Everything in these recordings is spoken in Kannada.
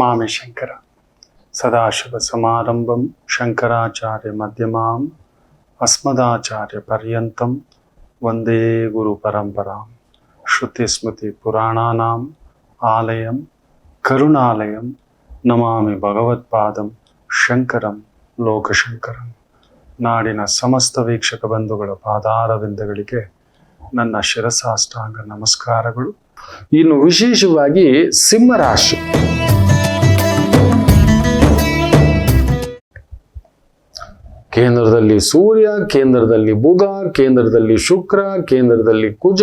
ನಮಾಮಿ ಶಂಕರ ಸದಾಶಿವ ಸಮಾರಂಭಂ ಶಂಕರಾಚಾರ್ಯ ಮಧ್ಯಮಾಂ ಅಸ್ಮದಾಚಾರ್ಯ ಪರ್ಯಂತಂ ವಂದೇ ಗುರು ಪರಂಪರಾಂ ಶ್ರುತಿ ಸ್ಮೃತಿ ಪುರಾಣಾನಾಂ ಆಲಯಂ ಕರುಣಾಲಯಂ ನಮಾಮಿ ಭಗವತ್ಪಾದಂ ಶಂಕರಂ ಲೋಕಶಂಕರಂ ನಾಡಿನ ಸಮಸ್ತ ವೀಕ್ಷಕ ಬಂಧುಗಳ, ಪಾದಾರವಿಂದಗಳಿಗೆ ನನ್ನ ಶಿರಸಾಷ್ಟಾಂಗ ನಮಸ್ಕಾರಗಳು. ಇನ್ನು ವಿಶೇಷವಾಗಿ ಸಿಂಹರಾಶಿ. ಕೇಂದ್ರದಲ್ಲಿ ಸೂರ್ಯ, ಕೇಂದ್ರದಲ್ಲಿ ಬುಧ, ಕೇಂದ್ರದಲ್ಲಿ ಶುಕ್ರ, ಕೇಂದ್ರದಲ್ಲಿ ಕುಜ.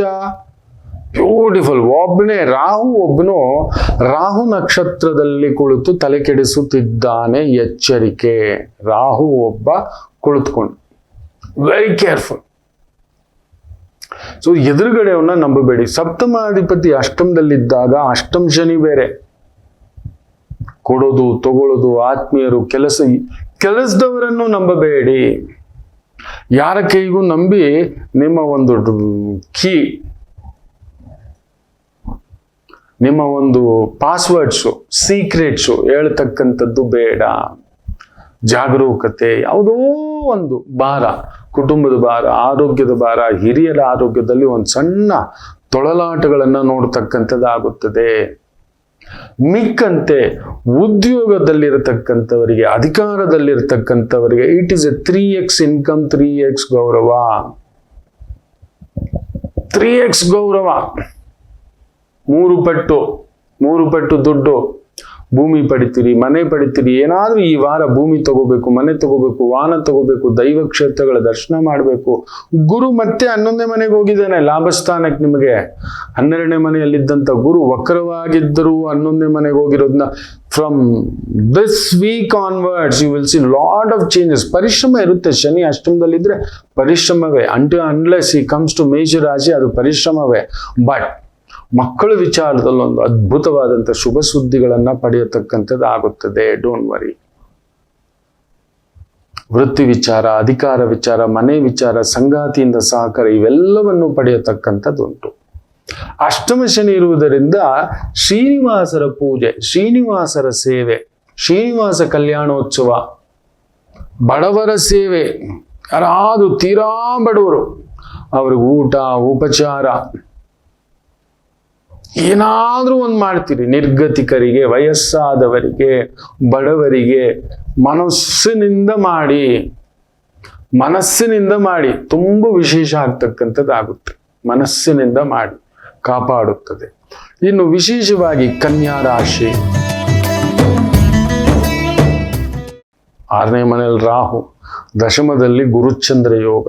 ಬ್ಯೂಟಿಫುಲ್ ಒಬ್ಬನೇ ರಾಹು ಒಬ್ಬನು ರಾಹು ನಕ್ಷತ್ರದಲ್ಲಿ ಕುಳಿತು ತಲೆ ಕೆಡಿಸುತ್ತಿದ್ದಾನೆ. ಎಚ್ಚರಿಕೆ. ರಾಹು ಒಬ್ಬ ಕುಳಿತುಕೊಂಡು. ವೆರಿ ಕೇರ್ಫುಲ್ ಸೊ ಎದುರುಗಡೆಯವನ್ನ ನಂಬಬೇಡಿ. ಸಪ್ತಮಾಧಿಪತಿ ಅಷ್ಟಮದಲ್ಲಿದ್ದಾಗ ಅಷ್ಟಮ ಶನಿ ಬೇರೆ. ಕೊಡೋದು, ತಗೊಳ್ಳೋದು, ಆತ್ಮೀಯರು, ಕೆಲಸ ಕೆಲಸದವರನ್ನು ನಂಬಬೇಡಿ. ಯಾರ ಕೈಗೂ ನಂಬಿ ನಿಮ್ಮ ಒಂದು ಕೀ, ನಿಮ್ಮ ಒಂದು ಪಾಸ್ವರ್ಡ್ಸು, ಸೀಕ್ರೆಟ್ಸು ಹೇಳ್ತಕ್ಕಂಥದ್ದು ಬೇಡ. ಜಾಗರೂಕತೆ, ಯಾವುದೋ ಒಂದು ಭಾರ, ಕುಟುಂಬದ ಭಾರ, ಆರೋಗ್ಯದ ಭಾರ, ಹಿರಿಯರ ಆರೋಗ್ಯದಲ್ಲಿ ಒಂದು ಸಣ್ಣ ತೊಳಲಾಟಗಳನ್ನು ನೋಡ್ತಕ್ಕಂಥದ್ದಾಗುತ್ತದೆ. ಮಿಕ್ಕಂತೆ ಉದ್ಯೋಗದಲ್ಲಿರತಕ್ಕಂಥವರಿಗೆ, ಅಧಿಕಾರದಲ್ಲಿರತಕ್ಕಂಥವರಿಗೆ it is a three x income three x ಗೌರವ. ತ್ರೀ ಎಕ್ಸ್ ಗೌರವ. ಮೂರು ಪಟ್ಟು ಮೂರು ಪಟ್ಟು ದುಡ್ಡು. ಭೂಮಿ ಪಡಿತೀರಿ, ಮನೆ ಪಡಿತೀರಿ, ಏನಾದರೂ ಈ ವಾರ ಭೂಮಿ ತಗೋಬೇಕು, ಮನೆ ತಗೋಬೇಕು, ವಾಹನ ತಗೋಬೇಕು, ದೈವ ಕ್ಷೇತ್ರಗಳ ದರ್ಶನ ಮಾಡಬೇಕು. ಗುರು ಮತ್ತೆ ಹನ್ನೊಂದನೇ ಮನೆಗೆ ಹೋಗಿದ್ದಾನೆ, ಲಾಭಸ್ಥಾನಕ್ಕೆ ನಿಮಗೆ. ಹನ್ನೆರಡನೇ ಮನೆಯಲ್ಲಿದ್ದಂಥ ಗುರು ವಕ್ರವಾಗಿದ್ದರೂ ಹನ್ನೊಂದನೇ ಮನೆಗೆ ಹೋಗಿರೋದನ್ನ from this week onwards you will see lot of changes ಪರಿಶ್ರಮ ಇರುತ್ತೆ, ಶನಿ ಅಷ್ಟಮದಲ್ಲಿದ್ದರೆ ಪರಿಶ್ರಮವೇ. ಅಂಟು ಅನ್ಲೆಸ್ ಈ ಕಮ್ಸ್ ಟು ಮೇಜರ್ ರಾಶಿ, ಅದು ಪರಿಶ್ರಮವೇ. ಬಟ್ ಮಕ್ಕಳ ವಿಚಾರದಲ್ಲಿ ಒಂದು ಅದ್ಭುತವಾದಂಥ ಶುಭ ಸುದ್ದಿಗಳನ್ನ ಪಡೆಯತಕ್ಕಂಥದ್ದು ಆಗುತ್ತದೆ. ಡೋಂಟ್ ವರಿ ವೃತ್ತಿ ವಿಚಾರ, ಅಧಿಕಾರ ವಿಚಾರ, ಮನೆ ವಿಚಾರ, ಸಂಗಾತಿಯಿಂದ ಸಹಕಾರ ಇವೆಲ್ಲವನ್ನು ಪಡೆಯತಕ್ಕಂಥದ್ದುಂಟು ಅಷ್ಟಮ ಶನಿ ಇರುವುದರಿಂದ ಶ್ರೀನಿವಾಸರ ಪೂಜೆ, ಶ್ರೀನಿವಾಸರ ಸೇವೆ, ಶ್ರೀನಿವಾಸ ಕಲ್ಯಾಣೋತ್ಸವ, ಬಡವರ ಸೇವೆ, ಯಾರಾದರೂ ತೀರಾ ಬಡವರು, ಅವ್ರಿಗೆ ಊಟ, ಉಪಚಾರ ಏನಾದ್ರೂ ಒಂದು ಮಾಡ್ತೀರಿ. ನಿರ್ಗತಿಕರಿಗೆ, ವಯಸ್ಸಾದವರಿಗೆ, ಬಡವರಿಗೆ, ಮನಸ್ಸಿನಿಂದ ಮಾಡಿ ಮನಸ್ಸಿನಿಂದ ಮಾಡಿ, ತುಂಬ ವಿಶೇಷ ಆಗ್ತಕ್ಕಂಥದ್ದಾಗುತ್ತೆ. ಮನಸ್ಸಿನಿಂದ ಮಾಡಿ, ಕಾಪಾಡುತ್ತದೆ. ಇನ್ನು ವಿಶೇಷವಾಗಿ ಕನ್ಯಾ ರಾಶಿ. ಆರನೇ ಮನೆಯಲ್ಲಿ ರಾಹು. ದಶಮದಲ್ಲಿ ಗುರುಚಂದ್ರ ಯೋಗ.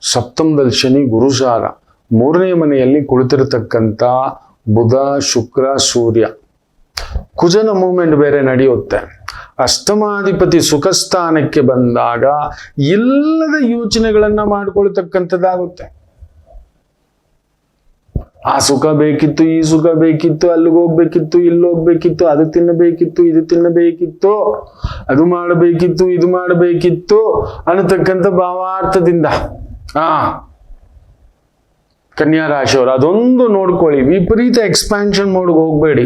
ಸಪ್ತಮದಲ್ಲಿ ಶನಿ ಗುರುಸಾರ ಮೂರನೇ ಮನೆಯಲ್ಲಿ ಕುಳಿತಿರತಕ್ಕಂಥ ಬುಧ, ಶುಕ್ರ, ಸೂರ್ಯ. ಕುಜನ ಮೂಮೆಂಟ್ ಬೇರೆ ನಡೆಯುತ್ತೆ. ಅಷ್ಟಮಾಧಿಪತಿ ಸುಖಸ್ಥಾನಕ್ಕೆ ಬಂದಾಗ ಇಲ್ಲದ ಯೋಚನೆಗಳನ್ನ ಮಾಡ್ಕೊಳ್ತಕ್ಕಂಥದ್ದಾಗುತ್ತೆ. ಆ ಸುಖ ಬೇಕಿತ್ತು, ಈ ಸುಖ ಬೇಕಿತ್ತು, ಅಲ್ಲಿಗೆ ಹೋಗ್ಬೇಕಿತ್ತು, ಇಲ್ಲಿ ಹೋಗ್ಬೇಕಿತ್ತು, ಅದು ತಿನ್ನಬೇಕಿತ್ತು, ಇದು ತಿನ್ನಬೇಕಿತ್ತು, ಅದು ಮಾಡಬೇಕಿತ್ತು, ಇದು ಮಾಡಬೇಕಿತ್ತು ಅನ್ನತಕ್ಕಂಥ ಭಾವಾರ್ಥದಿಂದ. ಆ ಕನ್ಯಾ ರಾಶಿಯವರು ಅದೊಂದು ನೋಡ್ಕೊಳ್ಳಿ, ವಿಪರೀತ ಎಕ್ಸ್ಪ್ಯಾನ್ಷನ್ ಮೋಡ್ಗೆ ಹೋಗ್ಬೇಡಿ.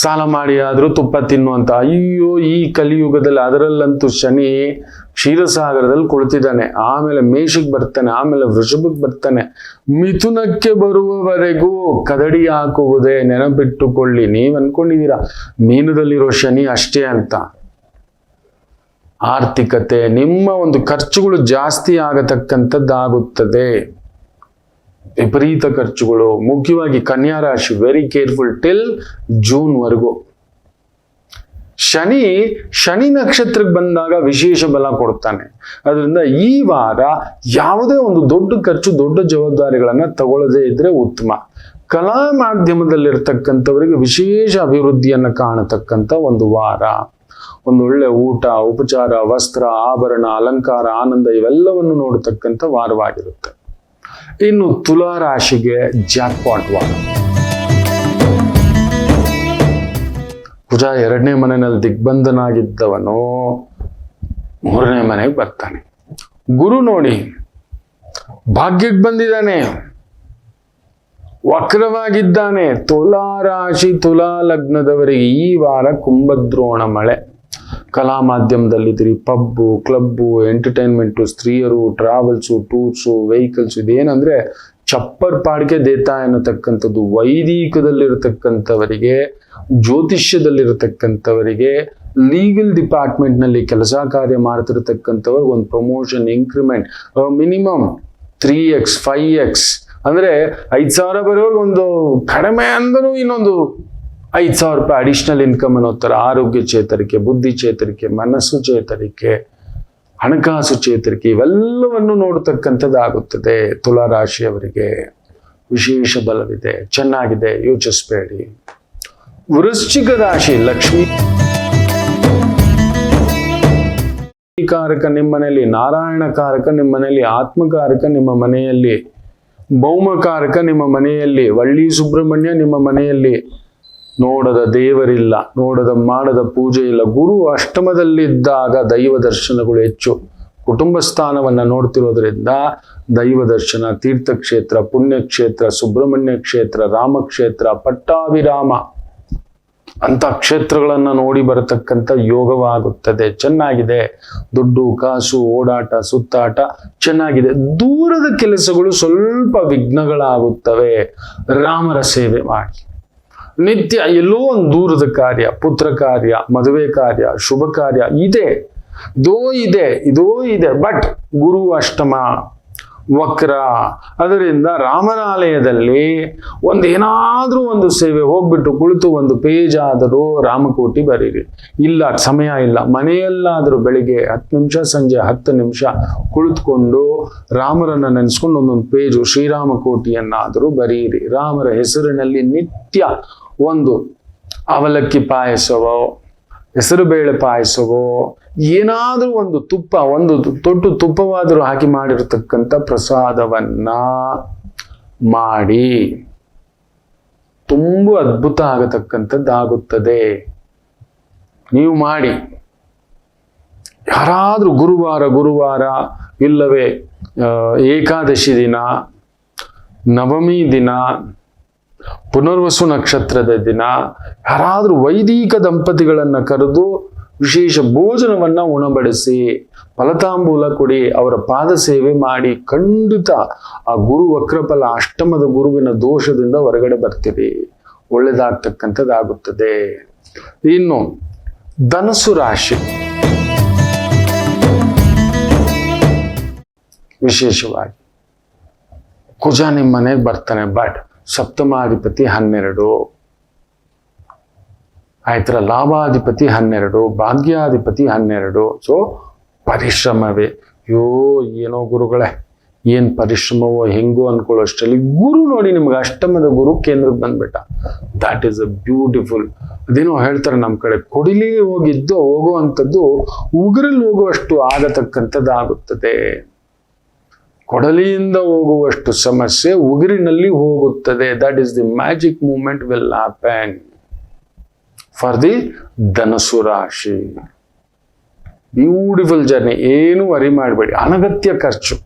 ಸಾಲ ಮಾಡಿ, ಆದರೂ ತುಪ್ಪ ತಿನ್ನುವಂತ ಅಯ್ಯೋ, ಈ ಕಲಿಯುಗದಲ್ಲಿ ಅದರಲ್ಲಂತೂ ಶನಿ ಕ್ಷೀರಸಾಗರದಲ್ಲಿ ಕುಳಿತಿದ್ದಾನೆ. ಆಮೇಲೆ ಮೇಷಕ್ಕೆ ಬರ್ತಾನೆ, ಆಮೇಲೆ ವೃಷಭಕ್ಕೆ ಬರ್ತಾನೆ. ಮಿಥುನಕ್ಕೆ ಬರುವವರೆಗೂ ಕದಡಿ ಹಾಕುವುದೇ ನೆನಪಿಟ್ಟುಕೊಳ್ಳಿ. ನೀವು ಅನ್ಕೊಂಡಿದ್ದೀರಾ, ಮೀನದಲ್ಲಿರೋ ಶನಿ ಅಷ್ಟೇ ಅಂತ. ಆರ್ಥಿಕತೆ, ನಿಮ್ಮ ಒಂದು ಖರ್ಚುಗಳು ಜಾಸ್ತಿ ಆಗತಕ್ಕಂಥದ್ದಾಗುತ್ತದೆ. ವಿಪರೀತ ಖರ್ಚುಗಳು. ಮುಖ್ಯವಾಗಿ ಕನ್ಯಾ ರಾಶಿ ವೆರಿ ಕೇರ್ಫುಲ್ ಟಿಲ್ ಜೂನ್ ವರೆಗೂ. ಶನಿ ಶನಿ ನಕ್ಷತ್ರಕ್ಕೆ ಬಂದಾಗ ವಿಶೇಷ ಬಲ ಕೊಡ್ತಾನೆ. ಅದರಿಂದ ಈ ವಾರ ಯಾವುದೇ ಒಂದು ದೊಡ್ಡ ಖರ್ಚು, ದೊಡ್ಡ ಜವಾಬ್ದಾರಿಗಳನ್ನು ತಗೊಳ್ಳದೇ ಇದ್ರೆ ಉತ್ತಮ. ಕಲಾ ಮಾಧ್ಯಮದಲ್ಲಿರ್ತಕ್ಕಂಥವರಿಗೆ ವಿಶೇಷ ಅಭಿವೃದ್ಧಿಯನ್ನು ಕಾಣತಕ್ಕಂಥ ಒಂದು ವಾರ. ಒಂದು ಒಳ್ಳೆ ಊಟ, ಉಪಚಾರ, ವಸ್ತ್ರ, ಆಭರಣ, ಅಲಂಕಾರ, ಆನಂದ ಇವೆಲ್ಲವನ್ನು ನೋಡತಕ್ಕಂಥ ವಾರವಾಗಿರುತ್ತೆ. ಇನ್ನು ತುಲಾ ರಾಶಿಗೆ ಜಾಕ್ಪಾಟ್ ವಾರ. ಕುಜ ಎರಡನೇ ಮನೆಯಲ್ಲಿ ದಿಗ್ಬಂಧನಾಗಿದ್ದವನು ಮೂರನೇ ಮನೆಗೆ ಬರ್ತಾನೆ. ಗುರು ನೋಡಿ, ಭಾಗ್ಯಕ್ಕೆ ಬಂದಿದ್ದಾನೆ. ವಕ್ರವಾಗಿದ್ದಾನೆ. ತುಲಾ ರಾಶಿ, ತುಲಾ ಲಗ್ನದವರಿಗೆ ಈ ವಾರ ಕುಂಭದ್ರೋಣ ಮಳೆ. ಕಲಾ ಮಾಧ್ಯಮದಲ್ಲಿದ್ದೀರಿ ಪಬ್ಬು ಕ್ಲಬ್ಬು ಎಂಟರ್ಟೈನ್ಮೆಂಟು ಸ್ತ್ರೀಯರು ಟ್ರಾವೆಲ್ಸು ಟೂರ್ಸು ವೆಹಿಕಲ್ಸ್ ಇದೇನಂದರೆ ಚಪ್ಪರ್ ಪಾಡ್ಗೆ ದೇತಾ ಎನ್ನತಕ್ಕಂಥದ್ದು, ವೈದಿಕದಲ್ಲಿರತಕ್ಕಂಥವರಿಗೆ, ಜ್ಯೋತಿಷ್ಯದಲ್ಲಿರತಕ್ಕಂಥವರಿಗೆ ಲೀಗಲ್ ಡಿಪಾರ್ಟ್ಮೆಂಟ್ನಲ್ಲಿ ಕೆಲಸ ಕಾರ್ಯ ಮಾಡ್ತಿರತಕ್ಕಂಥವ್ರಿಗೆ ಒಂದು promotion increment minimum three x five x ಅಂದ್ರೆ ಐದು ಸಾವಿರ ಬರೋರ್ಗೆ ಒಂದು ಕಡಿಮೆ ಅಂದರೂ ಇನ್ನೊಂದು ಐದು ಸಾವಿರ ರೂಪಾಯಿ ಅಡಿಷನಲ್ ಇನ್ಕಮ್ ಅನ್ನೋ ಥರ, ಆರೋಗ್ಯ ಚೇತರಿಕೆ, ಬುದ್ಧಿ ಚೇತರಿಕೆ, ಮನಸ್ಸು ಚೇತರಿಕೆ, ಹಣಕಾಸು ಚೇತರಿಕೆ, ಇವೆಲ್ಲವನ್ನು ನೋಡ್ತಕ್ಕಂಥದ್ದಾಗುತ್ತದೆ ತುಲಾ ರಾಶಿಯವರಿಗೆ ವಿಶೇಷ ಬಲವಿದೆ, ಚೆನ್ನಾಗಿದೆ, ಯೋಚಿಸಬೇಡಿ. ವೃಶ್ಚಿಕ ರಾಶಿ, ಲಕ್ಷ್ಮೀ. ಕಾರಕ ನಿಮ್ಮ ಮನೆಯಲ್ಲಿ ನಾರಾಯಣ ಕಾರಕ ನಿಮ್ಮ ಮನೆಯಲ್ಲಿ, ಆತ್ಮಕಾರಕ ನಿಮ್ಮ ಮನೆಯಲ್ಲಿ, ಭೌಮಕಾರಕ ನಿಮ್ಮ ಮನೆಯಲ್ಲಿ, ವಳ್ಳಿ ಸುಬ್ರಹ್ಮಣ್ಯ ನಿಮ್ಮ ಮನೆಯಲ್ಲಿ ನೋಡದ ದೇವರಿಲ್ಲ, ನೋಡದ ಮಾಡದ ಪೂಜೆ ಇಲ್ಲ. ಗುರು ಅಷ್ಟಮದಲ್ಲಿದ್ದಾಗ ದೈವ ದರ್ಶನಗಳು ಹೆಚ್ಚು. ಕುಟುಂಬ ಸ್ಥಾನವನ್ನು ನೋಡ್ತಿರೋದ್ರಿಂದ ದೈವ ದರ್ಶನ, ತೀರ್ಥಕ್ಷೇತ್ರ, ಪುಣ್ಯಕ್ಷೇತ್ರ, ಸುಬ್ರಹ್ಮಣ್ಯ ಕ್ಷೇತ್ರ, ರಾಮಕ್ಷೇತ್ರ, ಪಟ್ಟಾಭಿರಾಮ ಅಂತ ಕ್ಷೇತ್ರಗಳನ್ನು ನೋಡಿ ಬರತಕ್ಕಂಥ ಯೋಗವಾಗುತ್ತದೆ. ಚೆನ್ನಾಗಿದೆ. ದುಡ್ಡು, ಕಾಸು, ಓಡಾಟ, ಸುತ್ತಾಟ ಚೆನ್ನಾಗಿದೆ. ದೂರದ ಕೆಲಸಗಳು ಸ್ವಲ್ಪ ವಿಘ್ನಗಳಾಗುತ್ತವೆ. ರಾಮರ ಸೇವೆ ಮಾಡಿ. ನಿತ್ಯ ಎಲ್ಲೋ ಒಂದು ದೂರದ ಕಾರ್ಯ, ಪುತ್ರ ಕಾರ್ಯ, ಮದುವೆ ಕಾರ್ಯ, ಶುಭ ಕಾರ್ಯ ಇದೆ. ಇದೋ ಇದೆ ಇದೋ ಇದೆ. ಬಟ್ ಗುರು ಅಷ್ಟಮ, ವಕ್ರ, ಅದರಿಂದ ರಾಮನಾಲಯದಲ್ಲಿ ಒಂದು ಏನಾದರೂ ಒಂದು ಸೇವೆ ಹೋಗ್ಬಿಟ್ಟು ಕುಳಿತು ಒಂದು ಪೇಜ್ ಆದರೂ ರಾಮಕೋಟಿ ಬರೀರಿ. ಇಲ್ಲ, ಸಮಯ ಇಲ್ಲ. ಮನೆಯಲ್ಲಾದರೂ ಬೆಳಿಗ್ಗೆ ಹತ್ತು ನಿಮಿಷ, ಸಂಜೆ ಹತ್ತು ನಿಮಿಷ ಕುಳಿತುಕೊಂಡು ರಾಮರನ್ನ ನೆನೆಸ್ಕೊಂಡು ಒಂದೊಂದು ಪೇಜು ಶ್ರೀರಾಮಕೋಟಿಯನ್ನಾದರೂ ಬರೀರಿ. ರಾಮರ ಹೆಸರಿನಲ್ಲಿ ನಿತ್ಯ ಒಂದು, ಅವಲಕ್ಕಿ ಪಾಯಸವೋ ಹೆಸರುಬೇಳೆ ಪಾಯಸವೋ, ಏನಾದರೂ ಒಂದು ತುಪ್ಪ, ಒಂದು ತೊಟ್ಟು ತುಪ್ಪವಾದರೂ ಹಾಕಿ ಮಾಡಿರತಕ್ಕಂಥ ಪ್ರಸಾದವನ್ನ ಮಾಡಿ ತುಂಬ ಅದ್ಭುತ ಆಗತಕ್ಕಂಥದ್ದಾಗುತ್ತದೆ. ನೀವು ಮಾಡಿ. ಯಾರಾದರೂ ಗುರುವಾರ ಗುರುವಾರ ಇಲ್ಲವೇ ಏಕಾದಶಿ ದಿನ, ನವಮಿ ದಿನ ಪುನರ್ವಸು ನಕ್ಷತ್ರದ ದಿನ, ಯಾರಾದರೂ ವೈದಿಕ ದಂಪತಿಗಳನ್ನು ಕರೆದು ವಿಶೇಷ ಭೋಜನವನ್ನ ಉಣಬಡಿಸಿ, ಫಲತಾಂಬೂಲ ಕೊಡಿ, ಅವರ ಪಾದ ಸೇವೆ ಮಾಡಿ, ಖಂಡಿತ ಆ ಗುರು ವಕ್ರಫಲ ಅಷ್ಟಮದ ಗುರುವಿನ ದೋಷದಿಂದ ಹೊರಗಡೆ ಬರ್ತೀರಿ. ಒಳ್ಳೆದಾಗ್ತಕ್ಕಂಥದ್ದಾಗುತ್ತದೆ. ಇನ್ನು ಧನಸು ರಾಶಿ. ವಿಶೇಷವಾಗಿ, ಕುಜ ನಿಮ್ಮ ಮನೆಗೆ ಬರ್ತಾನೆ ಬಟ್ ಸಪ್ತಮಾಧಿಪತಿ ಹನ್ನೆರಡು. ಆಯ್ತರ ಲಾಭಾಧಿಪತಿ ಹನ್ನೆರಡು, ಭಾಗ್ಯಾಧಿಪತಿ ಹನ್ನೆರಡು. ಸೊ, ಪರಿಶ್ರಮವೇ. ಅಯ್ಯೋ, ಏನೋ ಗುರುಗಳೇ, ಏನು ಪರಿಶ್ರಮವೋ ಹೆಂಗೋ ಅನ್ಕೊಳ್ಳೋ ಅಷ್ಟರಲ್ಲಿ ಗುರು ನೋಡಿ ನಿಮ್ಗೆ ಅಷ್ಟಮದ ಗುರು ಕೇಂದ್ರಕ್ಕೆ ಬಂದ್ಬಿಟ್ಟ. ದ್ಯಾಟ್ ಈಸ್ ಅ ಬ್ಯೂಟಿಫುಲ್ ಅದೇನೋ ಹೇಳ್ತಾರೆ ನಮ್ಮ ಕಡೆ ಕೊಡಿಲಿ ಹೋಗಿದ್ದು ಹೋಗುವಂಥದ್ದು ಉಗುರಲ್ಲಿ ಹೋಗುವಷ್ಟು ಆಗತಕ್ಕಂಥದ್ದಾಗುತ್ತದೆ. ಕೊಡಲಿಯಿಂದ ಹೋಗುವಷ್ಟು ಸಮಸ್ಯೆ ಉಗುರಿನಲ್ಲಿ ಹೋಗುತ್ತದೆ. That is the magic moment will happen for the Dhanus ರಾಶಿ. ಬ್ಯೂಟಿಫುಲ್ ಜರ್ನಿ ಏನು ವರಿ ಮಾಡಬೇಡಿ. ಅನಗತ್ಯ ಖರ್ಚು.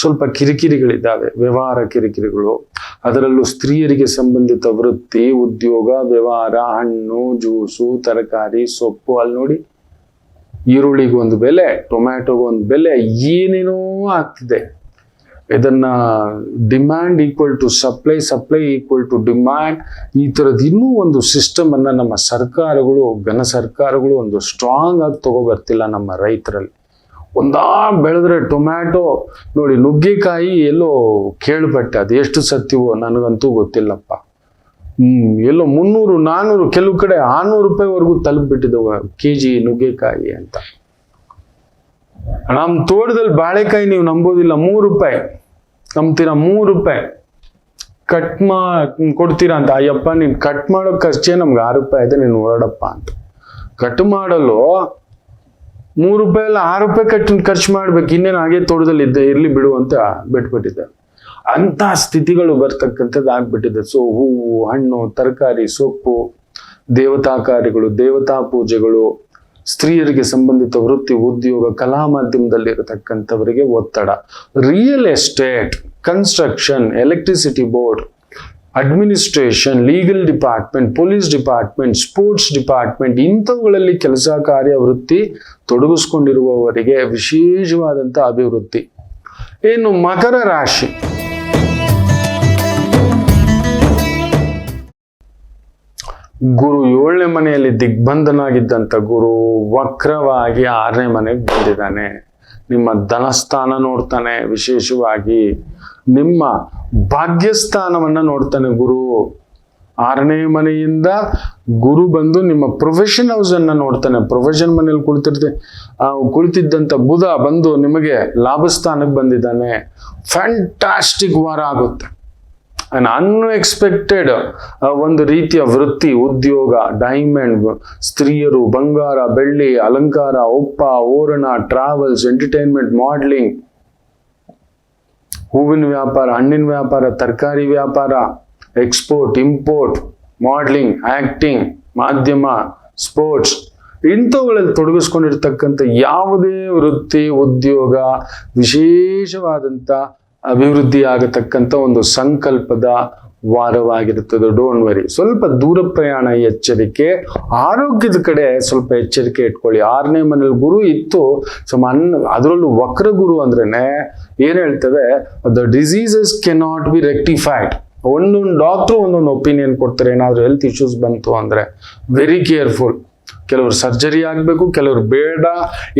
ಸ್ವಲ್ಪ ಕಿರಿಕಿರಿಗಳಿದ್ದಾವೆ. ವ್ಯವಹಾರ ಕಿರಿಕಿರಿಗಳು. ಅದರಲ್ಲೂ ಸ್ತ್ರೀಯರಿಗೆ ಸಂಬಂಧಿತ ವೃತ್ತಿ, ಉದ್ಯೋಗ, ವ್ಯವಹಾರ, ಹಣ್ಣು, ಜ್ಯೂಸು, ತರಕಾರಿ, ಸೊಪ್ಪು, ಅಲ್ಲಿ ನೋಡಿ ಈರುಳ್ಳಿಗೊಂದು ಬೆಲೆ, ಟೊಮ್ಯಾಟೊಗೊಂದು ಬೆಲೆ ಏನೇನೋ ಆಗ್ತಿದೆ. ಇದನ್ನ demand equal to supply supply equal to demand ಈ ಥರದ್ದು ಇನ್ನೂ ಒಂದು ಸಿಸ್ಟಮ್ ನಮ್ಮ ಸರ್ಕಾರಗಳು, ಘನ ಸರ್ಕಾರಗಳು ಒಂದು ಸ್ಟ್ರಾಂಗ್ ಆಗಿ ತಗೋಬರ್ತಿಲ್ಲ ನಮ್ಮ ರೈತರಲ್ಲಿ. ಒಂದಾ ಬೆಳೆದ್ರೆ ಟೊಮ್ಯಾಟೊ ನೋಡಿ ನುಗ್ಗೆಕಾಯಿ ಎಲ್ಲೋ ಕೇಳ್ಬಟ್ಟೆ ಅದು ಎಷ್ಟು ಸತ್ತಿವೋ ನನಗಂತೂ ಗೊತ್ತಿಲ್ಲಪ್ಪ. ಎಲ್ಲೋ ಮುನ್ನೂರು ನಾನ್ನೂರು ಕೆಲವು ಕಡೆ ಆರ್ನೂರು ರೂಪಾಯಿವರೆಗೂ ತಲುಪಿಬಿಟ್ಟಿದ್ದವು ಕೆ ಜಿ ನುಗ್ಗೆಕಾಯಿ ಅಂತ. ನಮ್ಮ ತೋಟದಲ್ಲಿ ಬಾಳೆಕಾಯಿ ನೀವು ನಂಬೋದಿಲ್ಲ, ಮೂರು ರೂಪಾಯಿ. ನಂಬ್ತೀರಾ, ಮೂರು ರೂಪಾಯಿ. ಕಟ್ ಮಾ, ಕೊಡ್ತೀರಾ ಅಂತ, ಅಯ್ಯಪ್ಪ, ನೀನು ಕಟ್ ಮಾಡೋ ಖರ್ಚೇ ನಮ್ಗೆ ಆರು ರೂಪಾಯಿ ಇದೆ ನೀನು ಹೊರಡಪ್ಪ ಅಂತ. ಕಟ್ ಮಾಡಲು ಮೂರು ರೂಪಾಯಿ ಎಲ್ಲ ಆರು ರೂಪಾಯಿ ಕಟ್ ಖರ್ಚು ಮಾಡ್ಬೇಕು. ಇನ್ನೇನು ಹಾಗೆ ತೋಟದಲ್ಲಿ ಇದ್ದೆ, ಇರ್ಲಿ ಬಿಡು ಅಂತ ಬಿಟ್ಬಿಟ್ಟಿದ್ದೆ. ಅಂತ ಸ್ಥಿತಿಗಳು ಬರ್ತಕ್ಕಂಥದ್ದು ಆಗ್ಬಿಟ್ಟಿದೆ. ಸೊ, ಹೂವು, ಹಣ್ಣು, ತರಕಾರಿ, ಸೊಪ್ಪು ದೇವತಾ ಕಾರ್ಯಗಳು ದೇವತಾ ಪೂಜೆಗಳು ಸ್ತ್ರೀಯರಿಗೆ ಸಂಬಂಧಿತ ವೃತ್ತಿ, ಉದ್ಯೋಗ, ಕಲಾ ಮಾಧ್ಯಮದಲ್ಲಿ ಇರತಕ್ಕಂಥವರಿಗೆ ಒತ್ತಡ. Real estate construction electricity board administration legal department police department sports department ಇಂಥವುಗಳಲ್ಲಿ ಕೆಲಸ, ಕಾರ್ಯ, ವೃತ್ತಿ ತೊಡಗಿಸ್ಕೊಂಡಿರುವವರಿಗೆ ವಿಶೇಷವಾದಂಥ ಅಭಿವೃದ್ಧಿ. ಏನು ಮಕರ ರಾಶಿ. ಗುರು ಏಳನೇ ಮನೆಯಲ್ಲಿ ದಿಗ್ಬಂಧನಾಗಿದ್ದಂಥ ಗುರು ವಕ್ರವಾಗಿ ಆರನೇ ಮನೆಗೆ ಬಂದಿದ್ದಾನೆ. ನಿಮ್ಮ ಧನಸ್ಥಾನ ನೋಡ್ತಾನೆ, ವಿಶೇಷವಾಗಿ ನಿಮ್ಮ ಭಾಗ್ಯಸ್ಥಾನವನ್ನು ನೋಡ್ತಾನೆ ಗುರು. ಆರನೇ ಮನೆಯಿಂದ ಗುರು ಬಂದು ನಿಮ್ಮ ಪ್ರೊಫೆಷನ್ ಹೌಸ್ ಅನ್ನ ನೋಡ್ತಾನೆ. ಪ್ರೊಫೆಷನ್ ಮನೆಯಲ್ಲಿ ಕುಳಿತಿರ್ತೆ ಕುಳಿತಿದ್ದಂಥ ಬುಧ ಬಂದು ನಿಮಗೆ ಲಾಭಸ್ಥಾನಕ್ಕೆ ಬಂದಿದ್ದಾನೆ. ಫ್ಯಾಂಟಾಸ್ಟಿಕ್ ವಾರ ಆಗುತ್ತೆ. ಅನ್ ಅನ್ಎಕ್ಸ್ಪೆಕ್ಟೆಡ್ ಒಂದು ರೀತಿಯ ವೃತ್ತಿ, ಉದ್ಯೋಗ ಡೈಮಂಡ್ ಸ್ತ್ರೀಯರು, ಬಂಗಾರ, ಬೆಳ್ಳಿ, ಅಲಂಕಾರ, ಒಪ್ಪ, ಓರಣ ಟ್ರಾವೆಲ್ಸ್ ಎಂಟರ್ಟೈನ್ಮೆಂಟ್ ಮಾಡ್ಲಿಂಗ್ ಹೂವಿನ ವ್ಯಾಪಾರ, ಹಣ್ಣಿನ ವ್ಯಾಪಾರ, ತರಕಾರಿ ವ್ಯಾಪಾರ ಎಕ್ಸ್ಪೋರ್ಟ್ ಇಂಪೋರ್ಟ್ ಮಾಡ್ಲಿಂಗ್ ಆಕ್ಟಿಂಗ್ ಮಾಧ್ಯಮ ಸ್ಪೋರ್ಟ್ಸ್ ಇಂಥವುಗಳಲ್ಲಿ ತೊಡಗಿಸ್ಕೊಂಡಿರ್ತಕ್ಕಂಥ ಯಾವುದೇ ವೃತ್ತಿ, ಉದ್ಯೋಗ, ವಿಶೇಷವಾದಂಥ ಅಭಿವೃದ್ಧಿ ಆಗತಕ್ಕಂಥ ಒಂದು ಸಂಕಲ್ಪದ ವಾರವಾಗಿರುತ್ತದೆ. ಡೋಂಟ್ ವರಿ ಸ್ವಲ್ಪ ದೂರ ಪ್ರಯಾಣ ಎಚ್ಚರಿಕೆ, ಆರೋಗ್ಯದ ಕಡೆ ಸ್ವಲ್ಪ ಎಚ್ಚರಿಕೆ ಇಟ್ಕೊಳ್ಳಿ. ಆರನೇ ಮನೇಲಿ ಗುರು ಇತ್ತು. ಸಮ ಅದರಲ್ಲೂ ವಕ್ರ ಗುರು ಅಂದ್ರೇನೆ ಏನ್ ಹೇಳ್ತವೆ the diseases cannot be rectified ಒಂದೊಂದು ಡಾಕ್ಟ್ರು ಒಂದೊಂದು ಒಪಿನಿಯನ್ ಕೊಡ್ತಾರೆ. ಏನಾದರೂ ಹೆಲ್ತ್ ಇಶ್ಯೂಸ್ ಬಂತು ಅಂದ್ರೆ ವೆರಿ ಕೇರ್ಫುಲ್ ಕೆಲವರು ಸರ್ಜರಿ ಆಗಬೇಕು, ಕೆಲವರು ಬೇಡ,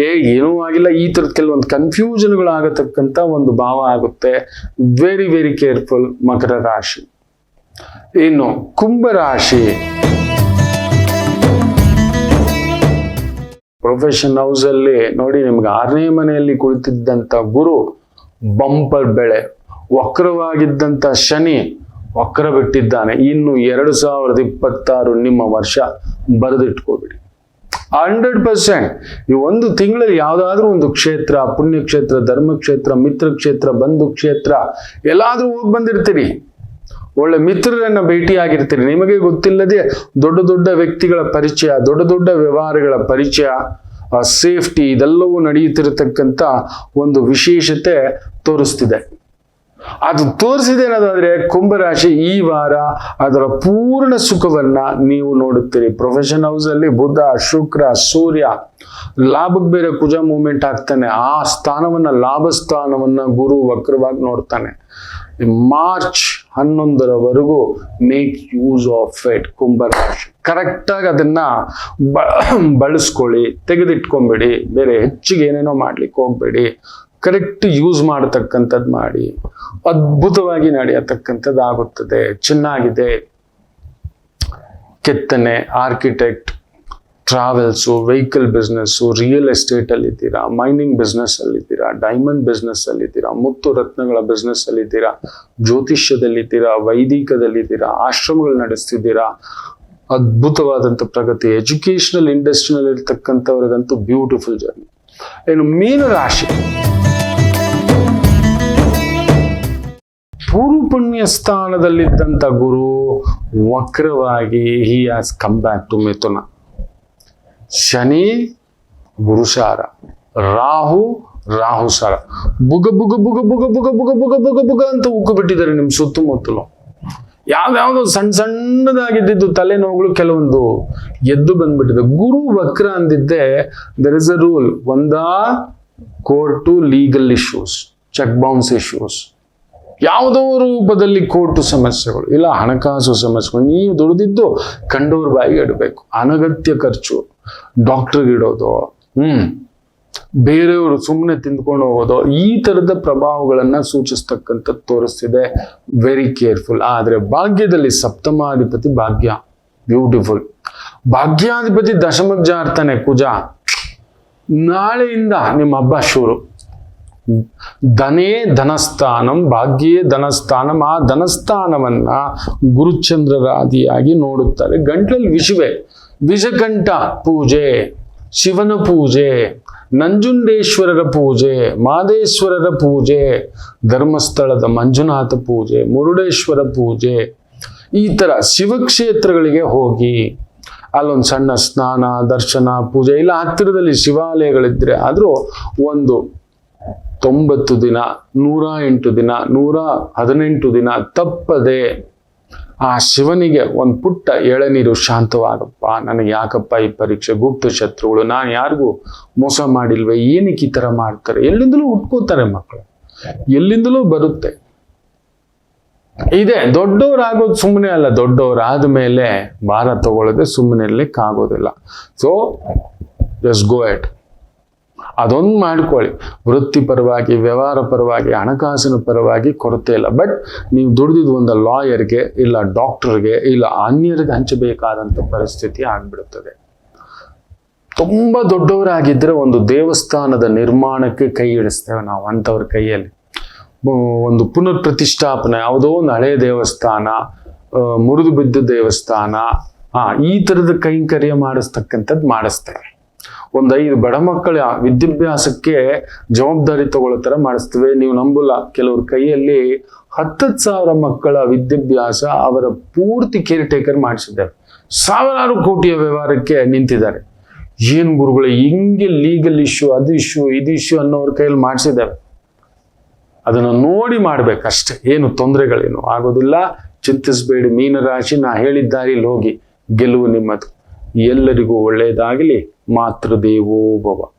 ಏ, ಏನೂ ಆಗಿಲ್ಲ, ಈ ಥರದ ಕೆಲವೊಂದು ಕನ್ಫ್ಯೂಷನ್ಗಳಾಗತಕ್ಕಂಥ ಒಂದು ಭಾವ ಆಗುತ್ತೆ. ವೆರಿ ವೆರಿ ಕೇರ್ಫುಲ್ ಮಕರ ರಾಶಿ. ಇನ್ನು ಕುಂಭರಾಶಿ ಪ್ರೊಫೆಷನ್ ಹೌಸ್ ಅಲ್ಲಿ ನೋಡಿ, ನಿಮ್ಗೆ ಆರನೇ ಮನೆಯಲ್ಲಿ ಕುಳಿತಿದ್ದಂಥ ಗುರು ಬಂಪರ್ ಬೆಳೆ. ವಕ್ರವಾಗಿದ್ದಂಥ ಶನಿ ವಕ್ರ ಬಿಟ್ಟಿದ್ದಾನೆ. ಇನ್ನು ಎರಡು ಸಾವಿರದ ಇಪ್ಪತ್ತಾರು ನಿಮ್ಮ ವರ್ಷ ಬರೆದಿಟ್ಕೋಬಿಡಿ. Hundred percent. ಈ ಒಂದು ತಿಂಗಳಲ್ಲಿ ಯಾವುದಾದ್ರೂ ಒಂದು ಕ್ಷೇತ್ರ, ಪುಣ್ಯಕ್ಷೇತ್ರ, ಧರ್ಮಕ್ಷೇತ್ರ ಮಿತ್ರ ಕ್ಷೇತ್ರ ಬಂಧು ಕ್ಷೇತ್ರ ಎಲ್ಲಾದರೂ ಹೋಗಿ ಬಂದಿರ್ತೀರಿ. ಒಳ್ಳೆ ಮಿತ್ರರನ್ನ ಭೇಟಿಯಾಗಿರ್ತೀರಿ. ನಿಮಗೆ ಗೊತ್ತಿಲ್ಲದೆ ದೊಡ್ಡ ದೊಡ್ಡ ವ್ಯಕ್ತಿಗಳ ಪರಿಚಯ, ದೊಡ್ಡ ದೊಡ್ಡ ವ್ಯವಹಾರಗಳ ಪರಿಚಯ ಸೇಫ್ಟಿ ಇದೆಲ್ಲವೂ ನಡೆಯುತ್ತಿರತಕ್ಕಂಥ ಒಂದು ವಿಶೇಷತೆ ತೋರಿಸ್ತಿದೆ. ಅದು ತೋರಿಸಿದೇನದಾದ್ರೆ ಕುಂಭರಾಶಿ ಈ ವಾರ ಅದರ ಪೂರ್ಣ ಸುಖವನ್ನ ನೀವು ನೋಡುತ್ತೀರಿ. ಪ್ರೊಫೆಷನ್ ಹೌಸ್ ಅಲ್ಲಿ ಬುಧ, ಶುಕ್ರ, ಸೂರ್ಯ ಲಾಭಕ್ಕೆ ಬೇರೆ ಕುಜ ಮೂಮೆಂಟ್ ಆಗ್ತಾನೆ. ಆ ಸ್ಥಾನವನ್ನ ಲಾಭ ಸ್ಥಾನವನ್ನ ಗುರು ವಕ್ರವಾಗಿ ನೋಡ್ತಾನೆ. ಮಾರ್ಚ್ ಹನ್ನೊಂದರವರೆಗೂ ಮೇಕ್ ಯೂಸ್ ಆಫ್ ಇಟ್ ಕುಂಭರಾಶಿ. ಕರೆಕ್ಟಾಗಿ ಅದನ್ನ ಬಳಸ್ಕೊಳ್ಳಿ, ತೆಗೆದಿಟ್ಕೊಂಬೇಡಿ, ಬೇರೆ ಹೆಚ್ಚಿಗೆ ಏನೇನೋ ಮಾಡ್ಲಿಕ್ಕೆ ಹೋಗ್ಬೇಡಿ. ಕರೆಕ್ಟ್ ಯೂಸ್ ಮಾಡತಕ್ಕಂಥದ್ದು ಮಾಡಿ, ಅದ್ಭುತವಾಗಿ ನಡೆಯತಕ್ಕಂಥದ್ದು ಆಗುತ್ತದೆ, ಚೆನ್ನಾಗಿದೆ. ಕೆತ್ತನೆ architect travels vehicle business real estate ಅಲ್ಲಿ ಇದ್ದೀರಾ ಮೈನಿಂಗ್ ಬಿಸ್ನೆಸ್ ಅಲ್ಲಿ ಇದ್ದೀರಾ ಡೈಮಂಡ್ ಬಿಸ್ನೆಸ್ ಅಲ್ಲಿ ಇದ್ದೀರಾ, ಮುತ್ತು ರತ್ನಗಳ ಬಿಸ್ನೆಸ್ ಅಲ್ಲಿ ಇದ್ದೀರಾ ಜ್ಯೋತಿಷ್ಯದಲ್ಲಿದ್ದೀರಾ ವೈದಿಕದಲ್ಲಿದ್ದೀರಾ ಆಶ್ರಮಗಳು ನಡೆಸ್ತಿದ್ದೀರಾ ಅದ್ಭುತವಾದಂಥ ಪ್ರಗತಿ ಎಜುಕೇಷನಲ್ ಇಂಡಸ್ಟ್ರಿನಲ್ಲಿ ಇರ್ತಕ್ಕಂಥವ್ರಿಗಂತೂ ಬ್ಯೂಟಿಫುಲ್ ಜರ್ನಿ ಏನು ಮೀನ ರಾಶಿ. ಪೂರ್ವ ಪುಣ್ಯ ಸ್ಥಾನದಲ್ಲಿದ್ದಂಥ ಗುರು ವಕ್ರವಾಗಿ he has come back to ಮಿಥುನ. ಶನಿ ಗುರುಸಾರ ರಾಹು, ರಾಹುಸಾರ. ಬುಗ ಬುಗ ಬುಗ ಬುಗ ಬುಗ ಬುಗ ಬುಗ ಬುಗ ಬುಗ ಅಂತ ಉಕ್ಕು ಬಿಟ್ಟಿದ್ದಾರೆ ನಿಮ್ ಸುತ್ತಮುತ್ತಲು. ಯಾವ್ದಾವುದೋ ಸಣ್ಣ ಸಣ್ಣದಾಗಿದ್ದಿದ್ದು ತಲೆನೋವುಗಳು ಕೆಲವೊಂದು ಎದ್ದು ಬಂದ್ಬಿಟ್ಟಿದೆ. ಗುರು ವಕ್ರ ಅಂದಿದ್ದೆ ದರ್ ಇಸ್ ಅ ರೂಲ್ ಒಂದಾ court legal issues check bounce issues ಯಾವುದೋ ರೂಪದಲ್ಲಿ ಕೋರ್ಟು ಸಮಸ್ಯೆಗಳು, ಇಲ್ಲ ಹಣಕಾಸು ಸಮಸ್ಯೆಗಳು, ನೀವು ದುಡಿದಿದ್ದು ಕಂಡೋರ್ ಬಾಯಿಗೆ ಇಡಬೇಕು. ಅನಗತ್ಯ ಖರ್ಚು ಡಾಕ್ಟರ್ಗೆ ಇಡೋದು, ಹ್ಮ್, ಬೇರೆಯವರು ಸುಮ್ಮನೆ ತಿಂದ್ಕೊಂಡು ಹೋಗೋದು, ಈ ತರದ ಪ್ರಭಾವಗಳನ್ನ ಸೂಚಿಸ್ತಕ್ಕಂಥದ್ದು ತೋರಿಸ್ತಿದೆ. ವೆರಿ ಕೇರ್ಫುಲ್ ಆದ್ರೆ ಭಾಗ್ಯದಲ್ಲಿ ಸಪ್ತಮಾಧಿಪತಿ ಭಾಗ್ಯ. ಬ್ಯೂಟಿಫುಲ್ ಭಾಗ್ಯಾಧಿಪತಿ ದಶಮಕ್ಕೆ ಕುಜ ನಾಳೆಯಿಂದ ನಿಮ್ಮ ಹಬ್ಬ ಶುರು. ಧನೇ ಧನಸ್ಥಾನಂ, ಭಾಗ್ಯೇ ಧನಸ್ಥಾನಂ, ಆ ಧನಸ್ಥಾನವನ್ನ ಗುರುಚಂದ್ರರಾದಿಯಾಗಿ ನೋಡುತ್ತಾರೆ. ಗಂಟ್ಲಲ್ಲಿ ವಿಷವೇ ವಿಷಕಂಠ ಪೂಜೆ, ಶಿವನ ಪೂಜೆ, ನಂಜುಂಡೇಶ್ವರರ ಪೂಜೆ, ಮಾದೇಶ್ವರರ ಪೂಜೆ, ಧರ್ಮಸ್ಥಳದ ಮಂಜುನಾಥ ಪೂಜೆ, ಮುರುಡೇಶ್ವರ ಪೂಜೆ, ಈ ಥರ ಶಿವಕ್ಷೇತ್ರಗಳಿಗೆ ಹೋಗಿ ಅಲ್ಲೊಂದು ಸಣ್ಣ ಸ್ನಾನ, ದರ್ಶನ, ಪೂಜೆ, ಇಲ್ಲ ಹತ್ತಿರದಲ್ಲಿ ಶಿವಾಲಯಗಳಿದ್ದರೆ ಆದರೂ ಒಂದು ತೊಂಬತ್ತು ದಿನ, ನೂರ ಎಂಟು ದಿನ, ನೂರ ಹದಿನೆಂಟು ದಿನ ತಪ್ಪದೆ ಆ ಶಿವನಿಗೆ ಒಂದು ಪುಟ್ಟ ಎಳನೀರು ಶಾಂತವಾಗಪ್ಪ. ನನಗೆ ಯಾಕಪ್ಪ ಈ ಪರೀಕ್ಷೆ? ಗುಪ್ತ ಶತ್ರುಗಳು, ನಾನು ಯಾರಿಗೂ ಮೋಸ ಮಾಡಿಲ್ವೇ? ಏನಕ್ಕೆ ಈ ಥರ ಮಾಡ್ತಾರೆ? ಎಲ್ಲಿಂದಲೂ ಉಟ್ಕೋತಾರೆ ಮಕ್ಕಳು. ಎಲ್ಲಿಂದಲೂ ಬರುತ್ತೆ. ಇದೆ, ದೊಡ್ಡವರಾಗೋದು ಸುಮ್ಮನೆ ಅಲ್ಲ ದೊಡ್ಡವರಾದ ಮೇಲೆ ಭಾರ ತಗೊಳ್ಳದೆ ಸುಮ್ಮನೆ ಇರ್ಲಿಕ್ಕಾಗೋದಿಲ್ಲ ಸೊ ಜಸ್ಟ್ ಗೋ ಎಟ್ ಅದೊಂದು ಮಾಡ್ಕೊಳ್ಳಿ. ವೃತ್ತಿಪರವಾಗಿ ವ್ಯವಹಾರ ಪರವಾಗಿ, ಹಣಕಾಸಿನ ಪರವಾಗಿ ಕೊರತೆ ಇಲ್ಲ. ಬಟ್ ನೀವು ದುಡಿದಿದ್ದು ಒಂದು ಲಾಯರ್ಗೆ ಇಲ್ಲ ಡಾಕ್ಟರ್ಗೆ ಇಲ್ಲ ಅನ್ಯರಿಗೆ ಹಂಚಬೇಕಾದಂಥ ಪರಿಸ್ಥಿತಿ ಆಗ್ಬಿಡುತ್ತದೆ. ತುಂಬ ದೊಡ್ಡವರಾಗಿದ್ದರೆ ಒಂದು ದೇವಸ್ಥಾನದ ನಿರ್ಮಾಣಕ್ಕೆ ಕೈ ಇಡಿಸ್ತೇವೆ ನಾವು ಅಂಥವ್ರ ಕೈಯಲ್ಲಿ. ಒಂದು ಪುನರ್ ಪ್ರತಿಷ್ಠಾಪನೆ ಯಾವುದೋ ಒಂದು ಹಳೆಯ ದೇವಸ್ಥಾನ ಮುರಿದು ಬಿದ್ದ ದೇವಸ್ಥಾನ, ಆ, ಈ ಥರದ ಕೈಂಕರ್ಯ ಮಾಡಿಸ್ತಕ್ಕಂಥದ್ದು ಮಾಡಿಸ್ತೇವೆ. ಒಂದು ಐದು ಬಡ ಮಕ್ಕಳ ವಿದ್ಯಾಭ್ಯಾಸಕ್ಕೆ ಜವಾಬ್ದಾರಿ ತಗೊಳ್ಳೋ ಥರ ಮಾಡಿಸ್ತೇವೆ. ನೀವು ನಂಬಲ್ಲ, ಕೆಲವ್ರ ಕೈಯಲ್ಲಿ ಹತ್ತು ಸಾವಿರ ಮಕ್ಕಳ ವಿದ್ಯಾಭ್ಯಾಸ ಅವರ ಪೂರ್ತಿ ಕೇರ್ ಟೇಕರ್ ಮಾಡಿಸಿದ್ದಾರೆ. ಸಾವಿರಾರು ಕೋಟಿಯ ವ್ಯವಹಾರಕ್ಕೆ ನಿಂತಿದ್ದಾರೆ. ಏನು ಗುರುಗಳು, ಹಿಂಗೆ ಲೀಗಲ್ ಇಶ್ಯೂ ಅದು ಇಶ್ಯೂ ಇದು ಇಶ್ಯೂ ಅನ್ನೋರ ಕೈಯಲ್ಲಿ ಮಾಡಿಸಿದ್ದಾರೆ. ಅದನ್ನು ನೋಡಿ ಮಾಡ್ಬೇಕಷ್ಟೆ. ಏನು ತೊಂದರೆಗಳೇನು ಆಗೋದಿಲ್ಲ. ಚಿಂತಿಸಬೇಡಿ. ಮೀನರಾಶಿ, ನಾ ಹೇಳಿದ್ದಾರೆ ದಾರಿಲಿ ಹೋಗಿ. ಗೆಲುವು ನಿಮ್ಮದು. ಎಲ್ಲರಿಗೂ ಒಳ್ಳೆಯದಾಗಲಿ ಮಾತೃದೇವೋ ಭವ.